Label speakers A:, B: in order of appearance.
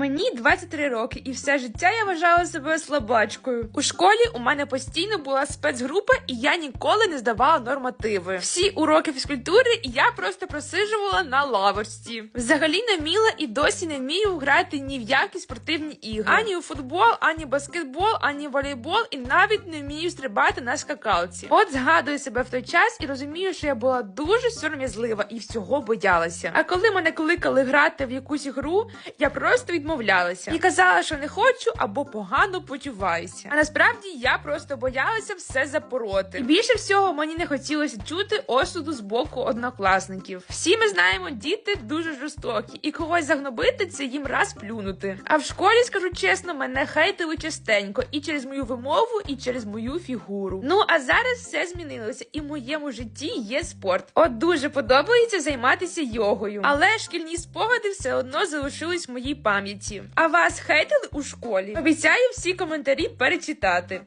A: Мені 23 роки, і все життя я вважала себе слабачкою. У школі у мене постійно була спецгрупа, і я ніколи не здавала нормативи. Всі уроки фізкультури я просто просижувала на лавочці. Взагалі не вміла і досі не вмію грати ні в які спортивні ігри. Ані у футбол, ані баскетбол, ані волейбол, і навіть не вмію стрибати на скакалці. От згадую себе в той час і розумію, що я була дуже сором'язлива і всього боялася. А коли мене кликали грати в якусь ігру, я просто відмовлялася і казала, що не хочу або погано почуваюся. А насправді я просто боялася все запороти. І більше всього мені не хотілося чути осуду з боку однокласників. Всі ми знаємо, діти дуже жорстокі, і когось загнобити це їм раз плюнути. А в школі, скажу чесно, мене хейтили частенько і через мою вимову, і через мою фігуру. Ну а зараз все змінилося, і в моєму житті є спорт. От дуже подобається займатися йогою, але шкільні спогади все одно залишились в моїй пам'яті. А вас хейтили у школі? Обіцяю всі коментарі перечитати.